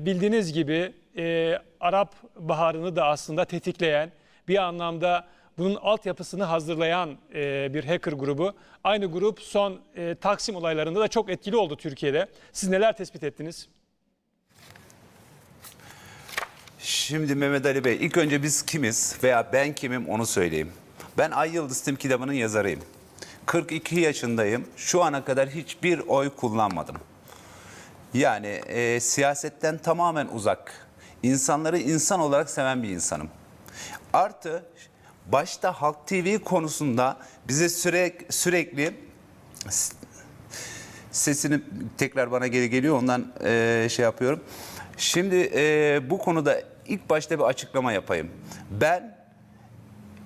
Bildiğiniz gibi e, Arap Baharı'nı da aslında tetikleyen bir anlamda bunun altyapısını hazırlayan e, bir hacker grubu. Aynı grup son e, Taksim olaylarında da çok etkili oldu Türkiye'de. Siz neler tespit ettiniz? Şimdi Mehmet Ali Bey ilk önce biz kimiz veya ben kimim onu söyleyeyim. Ben Ay Yıldız Tim kitabının yazarıyım. 42 yaşındayım. Şu ana kadar hiçbir oy kullanmadım. Yani e, siyasetten tamamen uzak. İnsanları insan olarak seven bir insanım. Artı başta Halk TV konusunda bize sürekli sürekli sesini tekrar bana geri geliyor ondan eee, şey yapıyorum. Şimdi eee, bu konuda ilk başta bir açıklama yapayım. Ben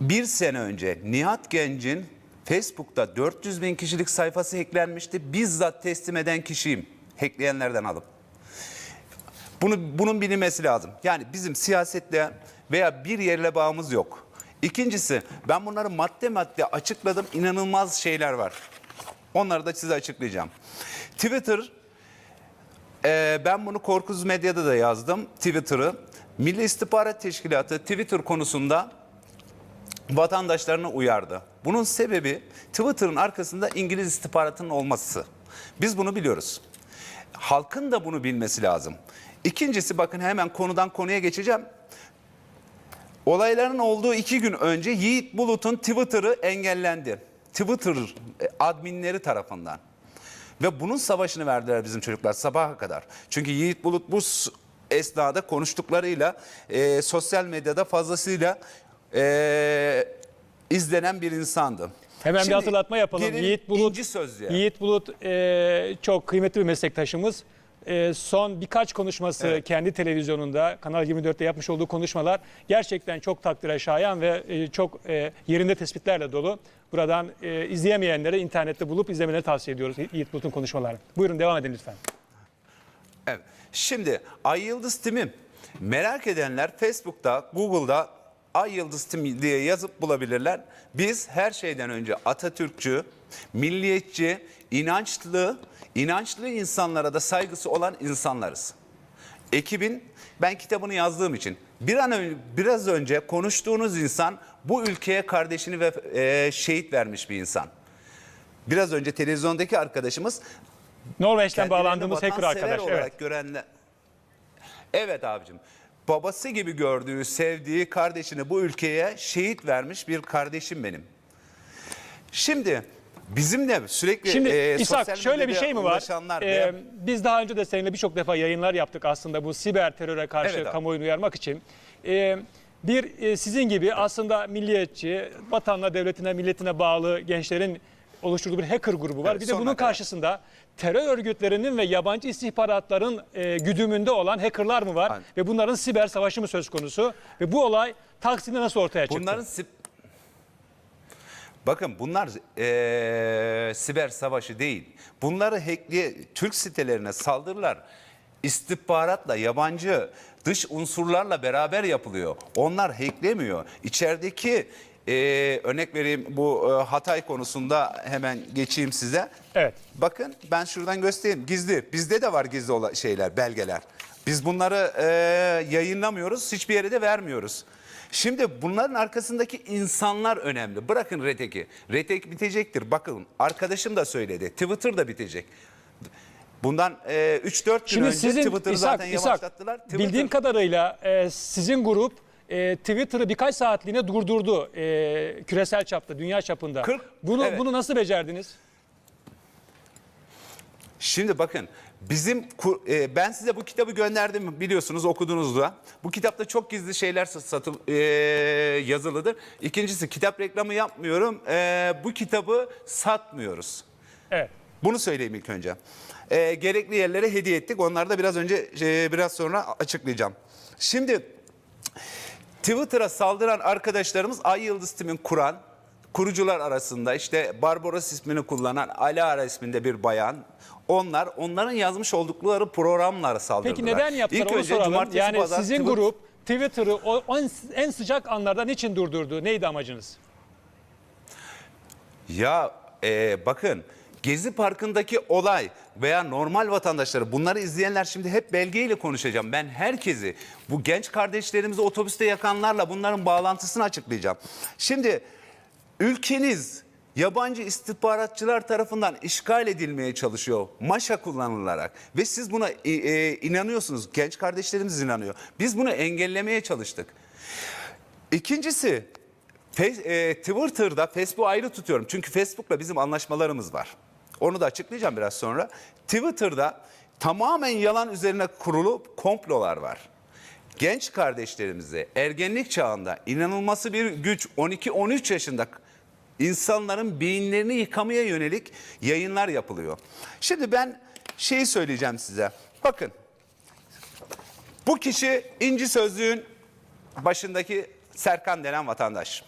bir sene önce Nihat Genç'in Facebook'ta 400 bin kişilik sayfası hacklenmişti. Bizzat teslim eden kişiyim. Hackleyenlerden alıp. Bunu, bunun bilinmesi lazım. Yani bizim siyasetle veya bir yerle bağımız yok. İkincisi ben bunları madde madde açıkladım. İnanılmaz şeyler var. Onları da size açıklayacağım. Twitter, e, ben bunu Korkuz Medya'da da yazdım. Twitter'ı. Milli İstihbarat Teşkilatı Twitter konusunda vatandaşlarını uyardı. Bunun sebebi Twitter'ın arkasında İngiliz istihbaratının olması. Biz bunu biliyoruz. Halkın da bunu bilmesi lazım. İkincisi bakın hemen konudan konuya geçeceğim. Olayların olduğu iki gün önce Yiğit Bulut'un Twitter'ı engellendi. Twitter e, adminleri tarafından. Ve bunun savaşını verdiler bizim çocuklar sabaha kadar. Çünkü Yiğit Bulut bu esnada konuştuklarıyla e, sosyal medyada fazlasıyla e, izlenen bir insandı. Hemen Şimdi bir hatırlatma yapalım. Yiğit Bulut, İnci Sözlüğe. Yiğit Bulut e, çok kıymetli bir meslektaşımız. E, son birkaç konuşması Evet. kendi televizyonunda Kanal 24'te yapmış olduğu konuşmalar gerçekten çok takdire şayan ve e, çok e, yerinde tespitlerle dolu. Buradan e, izleyemeyenlere internette bulup izlemeleri tavsiye ediyoruz Yiğit Bulut'un konuşmalarını. Buyurun devam edin lütfen. Evet. Şimdi Ay Yıldız Tim'i merak edenler Facebook'ta, Google'da Ay Yıldız Tim diye yazıp bulabilirler. Biz her şeyden önce Atatürkçü, milliyetçi, inançlı, inançlı insanlara da saygısı olan insanlarız. Ekibin ben kitabını yazdığım için bir an önce, biraz önce konuştuğunuz insan bu ülkeye kardeşini ve e, şehit vermiş bir insan. Biraz önce televizyondaki arkadaşımız Norveç'ten bağlandığımız hacker arkadaş. olarak Evet. görenler. Evet abicim. Babası gibi gördüğü, sevdiği kardeşini bu ülkeye şehit vermiş bir kardeşim benim. Şimdi bizim de sürekli Şimdi e, İshak şöyle bir şey mi var? Ee, veya- biz daha önce de seninle birçok defa yayınlar yaptık aslında bu siber teröre karşı Evet abi. kamuoyunu uyarmak için. Ee, bir e, sizin gibi aslında milliyetçi, vatanına, devletine, milletine bağlı gençlerin oluşturduğu bir hacker grubu var. Evet, bir de bunun kadar. karşısında terör örgütlerinin ve yabancı istihbaratların e, güdümünde olan hackerlar mı var? Aynen. Ve bunların siber savaşı mı söz konusu? Ve bu olay Taksim'de nasıl ortaya çıktı? Bunların Bakın bunlar eee, siber savaşı değil. Bunları hackliye Türk sitelerine saldırılar istihbaratla yabancı dış unsurlarla beraber yapılıyor. Onlar hacklemiyor. İçerideki eee, örnek vereyim bu eee, Hatay konusunda hemen geçeyim size. Evet. Bakın ben şuradan göstereyim. Gizli. Bizde de var gizli şeyler, belgeler. Biz bunları eee, yayınlamıyoruz. Hiçbir yere de vermiyoruz. Şimdi bunların arkasındaki insanlar önemli. Bırakın Retek'i. Retek bitecektir. Bakın arkadaşım da söyledi. Twitter da bitecek. Bundan eee 3-4 gün Şimdi önce sizin Twitter'ı İshak, zaten İshak, yavaşlattılar. Twitter- bildiğim kadarıyla e, sizin grup e, Twitter'ı birkaç saatliğine durdurdu e, küresel çapta, dünya çapında. Kırk- bunu evet. bunu nasıl becerdiniz? Şimdi bakın bizim e, ben size bu kitabı gönderdim biliyorsunuz okudunuz da. Bu kitapta çok gizli şeyler sa- satıl e, yazılıdır. İkincisi kitap reklamı yapmıyorum. E, bu kitabı satmıyoruz. Evet. Bunu söyleyeyim ilk önce. E, gerekli yerlere hediye ettik. Onları da biraz önce e, biraz sonra açıklayacağım. Şimdi Twitter'a saldıran arkadaşlarımız Ay Yıldız Tim'in kuran kurucular arasında işte Barbaros ismini kullanan Alara isminde bir bayan. Onlar onların yazmış oldukları programlara saldırdılar. Peki neden yaptılar İlk onu önce soralım. cumartesi, Yani pazar sizin Twitter- grup Twitter'ı o o en, en sıcak anlarda niçin durdurdu? Neydi amacınız? Ya e, bakın Gezi Parkı'ndaki olay veya normal vatandaşları bunları izleyenler şimdi hep belgeyle konuşacağım. Ben herkesi bu genç kardeşlerimizi otobüste yakanlarla bunların bağlantısını açıklayacağım. Şimdi ülkeniz yabancı istihbaratçılar tarafından işgal edilmeye çalışıyor. Maşa kullanılarak ve siz buna e, e, inanıyorsunuz. Genç kardeşlerimiz inanıyor. Biz bunu engellemeye çalıştık. İkincisi e, Twitter'da Facebook'u ayrı tutuyorum. Çünkü Facebook'la bizim anlaşmalarımız var. Onu da açıklayacağım biraz sonra. Twitter'da tamamen yalan üzerine kurulu komplolar var. Genç kardeşlerimize ergenlik çağında inanılması bir güç 12-13 yaşında insanların beyinlerini yıkamaya yönelik yayınlar yapılıyor. Şimdi ben şeyi söyleyeceğim size. Bakın bu kişi İnci Sözlüğün başındaki Serkan denen vatandaş.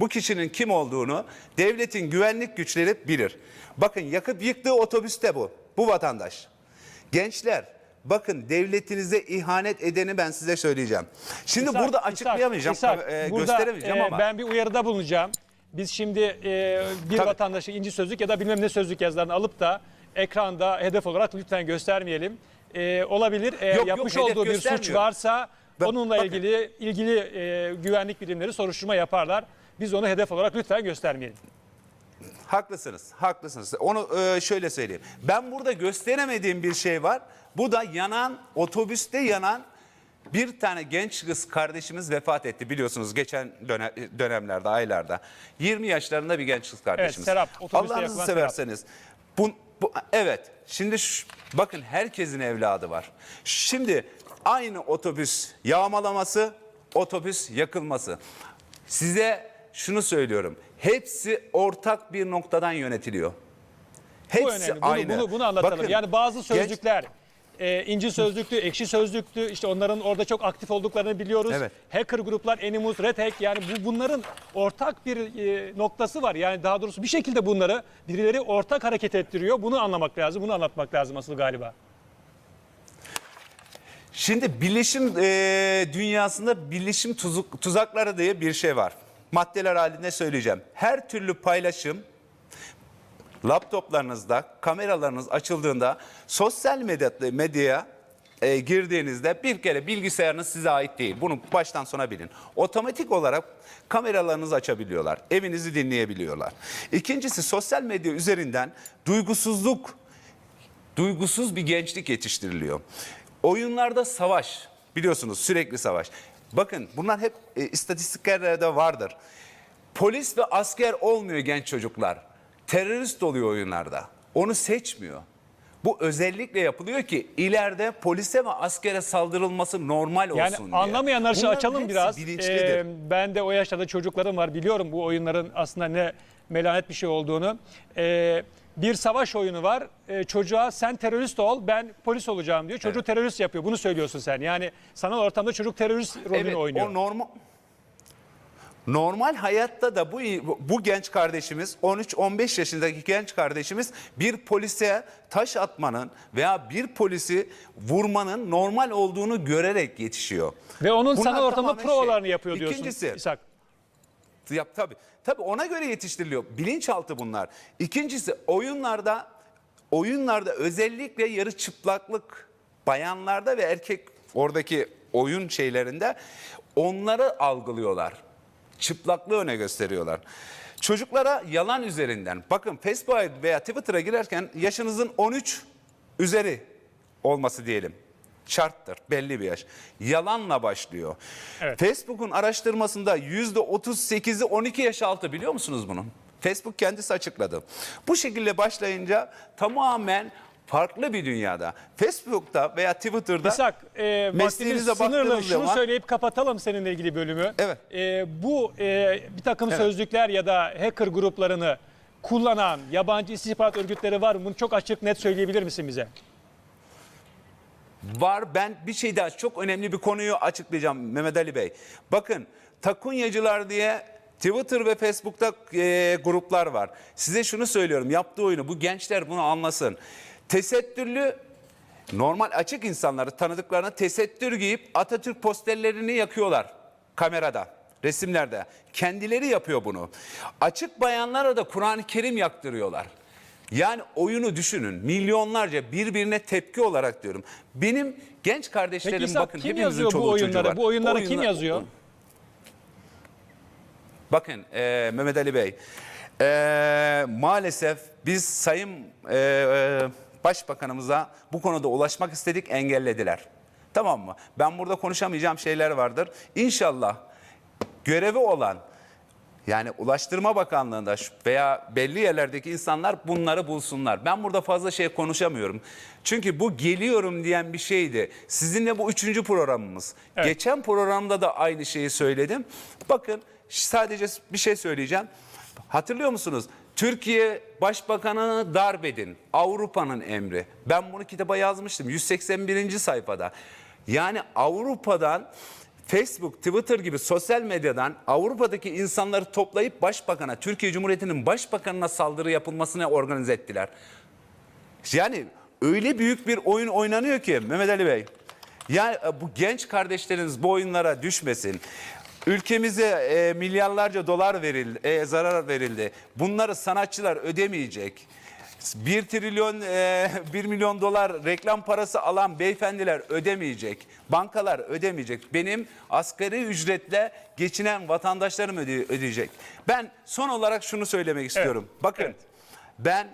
Bu kişinin kim olduğunu devletin güvenlik güçleri bilir. Bakın yakıp yıktığı otobüste bu. Bu vatandaş. Gençler bakın devletinize ihanet edeni ben size söyleyeceğim. Şimdi İshak, burada açıklayamayacağım, İshak, e, burada, gösteremeyeceğim e, ama. Ben bir uyarıda bulunacağım. Biz şimdi e, bir Tabii. vatandaşı inci sözlük ya da bilmem ne sözlük yazılarını alıp da ekranda hedef olarak lütfen göstermeyelim. E, olabilir. Eğer Yok, yok, yapmış hedef olduğu bir suç varsa onunla bakın. ilgili ilgili e, güvenlik birimleri soruşturma yaparlar. Biz onu hedef olarak lütfen göstermeyelim. Haklısınız, haklısınız. Onu e, şöyle söyleyeyim. Ben burada gösteremediğim bir şey var. Bu da yanan, otobüste yanan bir tane genç kız kardeşimiz vefat etti biliyorsunuz geçen dönem, dönemlerde, aylarda. 20 yaşlarında bir genç kız kardeşimiz. Serap, otobüste Allah'ınızı severseniz. Bu, bu, evet, şimdi şu- bakın herkesin evladı var. Şimdi aynı otobüs yağmalaması, otobüs yakılması. Size şunu söylüyorum. Hepsi ortak bir noktadan yönetiliyor. Hepsi Bu önemli. Bunu, aynı. bunu, bunu anlatalım. Bakın, yani bazı genç- sözlükler e, inci sözlüktü, ekşi sözlüktü. İşte onların orada çok aktif olduklarını biliyoruz. Evet. Hacker gruplar, Animus, Red Hack yani bu, bunların ortak bir e, noktası var. Yani daha doğrusu bir şekilde bunları birileri ortak hareket ettiriyor. Bunu anlamak lazım, bunu anlatmak lazım asıl galiba. Şimdi bilişim e, dünyasında bilişim tuzuk, tuzakları diye bir şey var. Maddeler halinde söyleyeceğim. Her türlü paylaşım laptoplarınızda, kameralarınız açıldığında sosyal medya, medyaya e, girdiğinizde bir kere bilgisayarınız size ait değil. Bunu baştan sona bilin. Otomatik olarak kameralarınızı açabiliyorlar. Evinizi dinleyebiliyorlar. İkincisi sosyal medya üzerinden duygusuzluk duygusuz bir gençlik yetiştiriliyor. Oyunlarda savaş, biliyorsunuz sürekli savaş. Bakın bunlar hep e, istatistiklerde vardır. Polis ve asker olmuyor genç çocuklar. Terörist oluyor oyunlarda. Onu seçmiyor. Bu özellikle yapılıyor ki ileride polise ve askere saldırılması normal olsun Yani diye. anlamayanlar için açalım biraz. Ee, ben de o yaşlarda çocuklarım var. Biliyorum bu oyunların aslında ne melanet bir şey olduğunu. Ee, bir savaş oyunu var. Ee, çocuğa sen terörist ol, ben polis olacağım diyor. Çocuğu terörist yapıyor. Bunu söylüyorsun sen. Yani sanal ortamda çocuk terörist rolünü Evet, oynuyor. o normal Normal hayatta da bu bu genç kardeşimiz 13-15 yaşındaki genç kardeşimiz bir polise taş atmanın veya bir polisi vurmanın normal olduğunu görerek yetişiyor. Ve onun Bunlar sanal ortamda tamamen provalarını şey. yapıyor diyorsun İkincisi, İshak. Yap tabii. Tabii ona göre yetiştiriliyor. Bilinçaltı bunlar. İkincisi oyunlarda oyunlarda özellikle yarı çıplaklık bayanlarda ve erkek oradaki oyun şeylerinde onları algılıyorlar. Çıplaklığı öne gösteriyorlar. Çocuklara yalan üzerinden bakın Facebook'a veya Twitter'a girerken yaşınızın 13 üzeri olması diyelim. Şarttır belli bir yaş. Yalanla başlıyor. Evet. Facebook'un araştırmasında %38'i 12 yaş altı biliyor musunuz bunun? Facebook kendisi açıkladı. Bu şekilde başlayınca tamamen farklı bir dünyada. Facebook'ta veya Twitter'da İshak, e, mesleğinize sınırlı. Şunu zaman- söyleyip kapatalım seninle ilgili bölümü. Evet. E, bu e, bir takım Evet. sözlükler ya da hacker gruplarını kullanan yabancı istihbarat örgütleri var mı? Bunu çok açık net söyleyebilir misin bize? Var ben bir şey daha çok önemli bir konuyu açıklayacağım Mehmet Ali Bey. Bakın takunyacılar diye Twitter ve Facebook'ta e, gruplar var. Size şunu söylüyorum yaptığı oyunu bu gençler bunu anlasın. Tesettürlü normal açık insanları tanıdıklarına tesettür giyip Atatürk posterlerini yakıyorlar kamerada. Resimlerde. Kendileri yapıyor bunu. Açık bayanlara da Kur'an-ı Kerim yaktırıyorlar. Yani oyunu düşünün. Milyonlarca birbirine tepki olarak diyorum. Benim genç Peki kardeşlerim İshak, bakın kim yazıyor bu oyunları? Bu oyunları kim yazıyor? Bakın e, Mehmet Ali Bey, e, maalesef biz Sayın e, e, Başbakanımıza bu konuda ulaşmak istedik, engellediler. Tamam mı? Ben burada konuşamayacağım şeyler vardır. İnşallah görevi olan yani Ulaştırma Bakanlığı'nda veya belli yerlerdeki insanlar bunları bulsunlar. Ben burada fazla şey konuşamıyorum. Çünkü bu geliyorum diyen bir şeydi. Sizinle bu üçüncü programımız. Evet. Geçen programda da aynı şeyi söyledim. Bakın sadece bir şey söyleyeceğim. Hatırlıyor musunuz? Türkiye Başbakanı darbedin. Avrupa'nın emri. Ben bunu kitaba yazmıştım. 181. sayfada. Yani Avrupa'dan Facebook, Twitter gibi sosyal medyadan Avrupa'daki insanları toplayıp başbakana, Türkiye Cumhuriyeti'nin başbakanına saldırı yapılmasını organize ettiler. Yani öyle büyük bir oyun oynanıyor ki Mehmet Ali Bey. Yani bu genç kardeşleriniz bu oyunlara düşmesin. Ülkemize e, milyarlarca dolar verildi, e, zarar verildi. Bunları sanatçılar ödemeyecek. 1 trilyon, e, 1 milyon dolar reklam parası alan beyefendiler ödemeyecek. Bankalar ödemeyecek. Benim asgari ücretle geçinen vatandaşlarım öde- ödeyecek. Ben son olarak şunu söylemek istiyorum. Bakın evet. ben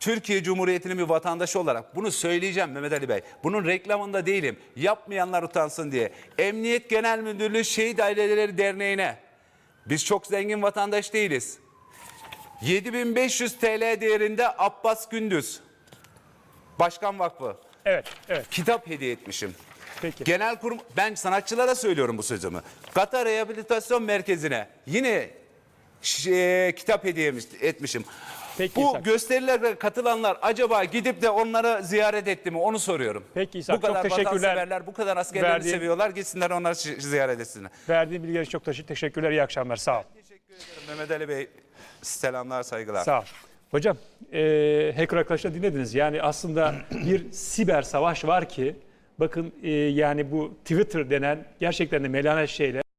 Türkiye Cumhuriyeti'nin bir vatandaşı olarak bunu söyleyeceğim Mehmet Ali Bey. Bunun reklamında değilim. Yapmayanlar utansın diye. Emniyet Genel Müdürlüğü Şehit Aileleri Derneği'ne biz çok zengin vatandaş değiliz. 7500 TL değerinde Abbas Gündüz Başkan Vakfı Evet, evet. kitap hediye etmişim. Peki. Genel kurum ben sanatçılara söylüyorum bu sözümü. Katar Rehabilitasyon Merkezi'ne yine ş- kitap hediye etmişim. Peki bu İshak. gösterilere katılanlar acaba gidip de onları ziyaret etti mi onu soruyorum. Peki İshak, bu kadar çok teşekkürler. bu kadar askerleri Verdiğin- seviyorlar gitsinler onları ziyaret etsinler. Verdiğin bilgiler için çok teşekkür- teşekkürler. İyi akşamlar. Sağ ol. Teşekkür ederim Mehmet Ali Bey. Selamlar, saygılar. Sağ ol. Hocam, e, hacker arkadaşlar dinlediniz. Yani aslında bir siber savaş var ki, bakın e, yani bu Twitter denen gerçekten de melanet şeyle